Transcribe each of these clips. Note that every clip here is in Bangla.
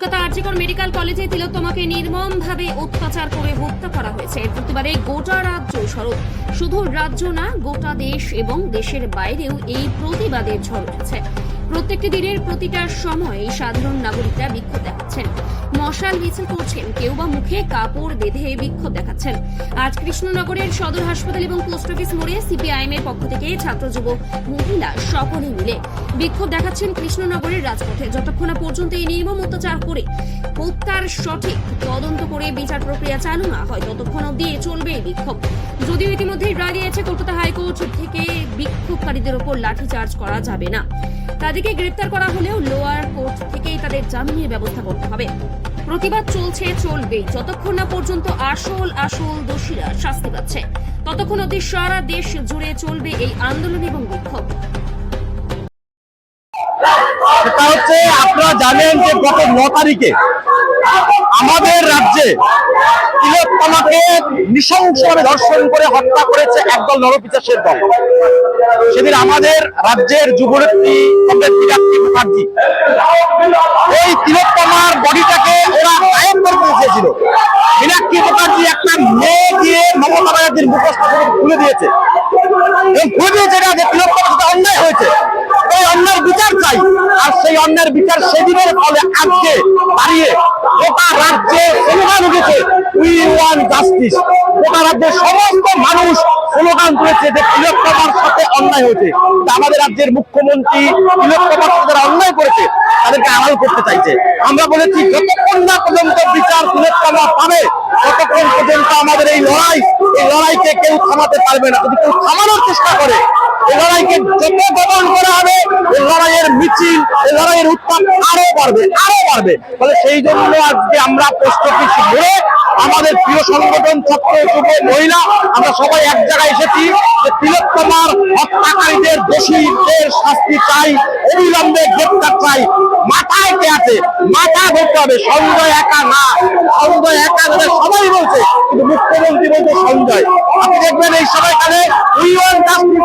কলকাতা আরজিকর মেডিকেল কলেজে তিলোত্তমাকে নির্মমভাবে অত্যাচার করে হত্যা করা হয়েছে। প্রতিবারে গোটা রাজ্য সরব। শুধু রাজ্য না, গোটা দেশ এবং দেশের বাইরেও এই প্রতিবাদের ঝড় উঠেছে। প্রত্যেকটি দিনের প্রতিটা সময় সাধারণ নাগরিকরা বিক্ষোভ মশাল মিছিল করছেন কেউ বা মুখে কাপড় বেঁধে বিক্ষোভ দেখাচ্ছেন। আজ কৃষ্ণনগরের সদর হাসপাতাল এবং পোস্ট অফিস মোড়ে সিপিআইএম এর পক্ষ থেকে ছাত্র, যুব, মহিলা সকলে মিলে বিক্ষোভ দেখাচ্ছেন কৃষ্ণনগরের রাজপথে। যতক্ষণ পর্যন্ত এই নির্মম অত্যাচার করে হত্যার সঠিক তদন্ত করে বিচার প্রক্রিয়া চালু না হয়, ততক্ষণ অব্দি চলবে এই বিক্ষোভ। যদিও ইতিমধ্যেই রায় দিয়েছে কলকাতা হাইকোর্ট থেকে বিক্ষোভকারীদের ওপর লাঠিচার্জ করা যাবে না। তাদেরকে গ্রেপ্তার করা হলেও লোয়ার কোর্ট থেকেই তাদের জামিনের ব্যবস্থা করতে হবে। প্রতিবাদ চলছে, চলবেই। যতক্ষণ না পর্যন্ত আসল আসল দোষীরা শাস্তি পাচ্ছে, ততক্ষণ অবধি সারা দেশ জুড়ে চলবে এই আন্দোলন এবং বিক্ষোভ। সেটা হচ্ছে আপনারা জানেন যে গত ন তারিখে আমাদের রাজ্যে তিলোত্তমাকে নৃশংসভাবে ধর্ষণ করে হত্যা করেছে একদল নরপিচাসের দল। সেদিন আমাদের রাজ্যের যুবনেত্রী মুখার্জি। ওই তিলোত্তমার গায়েব চেয়েছিল মীনাক্ষী মুখার্জি একটা মেয়ে দিয়ে মমতা ব্যানার্জির মুখস্থ খুলে দিয়েছে। এবং খুলে দিয়েছে এটা যে তিলোত্তমার অন্যায় হয়েছে। এই অন্যায়ের বিচার চাই। আর সেই অন্যের বিচার সেদিনের ফলে আজকে দাঁড়িয়ে গোটা রাজ্যে স্লোগান উঠেছে উই ওয়ান জাস্টিস গোটা রাজ্যের সমস্ত মানুষ স্লোগান তুলেছে যে তিলোত্তমার সাথে অন্যায় হয়েছে। আমাদের রাজ্যের মুখ্যমন্ত্রী তিলোত্তমার সাথে যারা অন্যায় করেছে, তাদেরকে আড়াল করতে চাইছে। আমরা বলেছি, যতক্ষণ না পর্যন্ত বিচার তিলোত্তমা পাবে ততক্ষণ পর্যন্ত আমাদের এই লড়াই, এই লড়াইকে কেউ থামাতে পারবে না। যদি কেউ থামানোর চেষ্টা করে, এই লড়াইকে যত দমন করা হবে, এই লড়াইয়ের মিছিল, এই লড়াইয়ের উত্তাপ আরও বাড়বে আরও বাড়বে। ফলে সেই জন্য আজকে আমরা পোস্ট অফিস ঘুরে আমাদের প্রিয় সংগঠন ছাত্র যুব মহিলা, আমরা সবাই এক জায়গায় এসেছি যে তিলোত্তমার হত্যাকারীদের দোষীদের শাস্তি চাই, অবিলম্বে গ্রেপ্তার চাই। মাথায় কে আছে? মাথা ধরতে হবে। সঞ্জয় একা না। সঞ্জয় একা না সবাই বলছে, কিন্তু মুখ্যমন্ত্রী বলছে সঞ্জয়। আপনি দেখবেন এই সময়কালে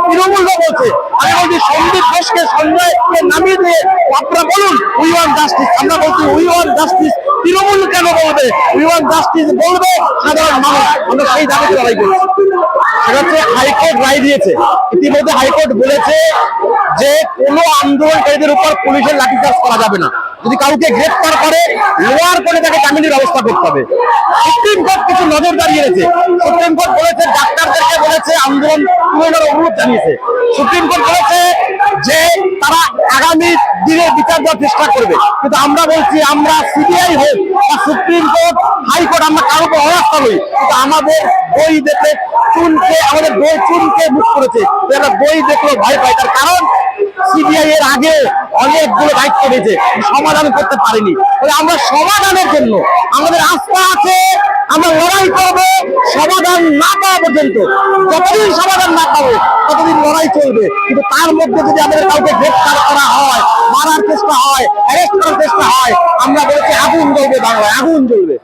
তৃণমূলরা বলছে। আমি বলছি, সন্দীপ ঘোষকে সঞ্জয়কে নামিয়ে দিয়ে আপনারা বলুন, উইওয়ান জাস্টিস, আমরা বলছি, উইওয়ান জাস্টিস তৃণমূল কেন বলবে? উইওয়ান জাস্টিস বলবে সাধারণ মানুষ। আমরা সেই দাবিতে লড়াই করছি। সেটা হচ্ছে হাইকোর্ট রায় দিয়েছে। ইতিমধ্যে হাইকোর্ট বলেছে যে কোনো আন্দোলনকারীদের উপর পুলিশের লাঠিচার্জ করা যাবে না। যদি কাউকে গ্রেফতার করে, লোয়ার করে তাকে জামিনের ব্যবস্থা করতে হবে। সুপ্রিম কোর্ট কিছু নজর দাঁড়িয়েছে। সুপ্রিম কোর্ট বলেছে, ডাক্তারদেরকে বলেছে, আন্দোলন তুলে অনুরোধ জানিয়েছে। সুপ্রিম কোর্ট বলেছে যে তারা আগামী দিনে বিচার দেওয়ার চেষ্টা করবে। কিন্তু আমরা বলছি, আমরা সিবিআই হোক বা সুপ্রিম কোর্ট, হাইকোর্ট, আমরা কারও উপর অনাস্থা নই। কিন্তু আমাদের বই দেখে চুনকে, আমাদের বই চুনকে মুখ করেছে। আমরা বই দেখল ভয় পাই তার কারণ সিবিআই এর আগে অনেকগুলো দায়িত্ব নিয়েছে। সমাধান করতে পারেনি। আমরা সমাধানের জন্য আমাদের আস্থা আছে, আমরা লড়াই করব, সমাধান না পাওয়া পর্যন্ত, যতদিন সমাধান না পাবো, ততদিন লড়াই চলবে। কিন্তু তার মধ্যে যদি আমাদের কাউকে গ্রেফতার করা হয়, মারার চেষ্টা হয় অ্যারেস্ট করার চেষ্টা হয়, আমরা বলছি আগুন জ্বলবে বাংলায়, আগুন জ্বলবে।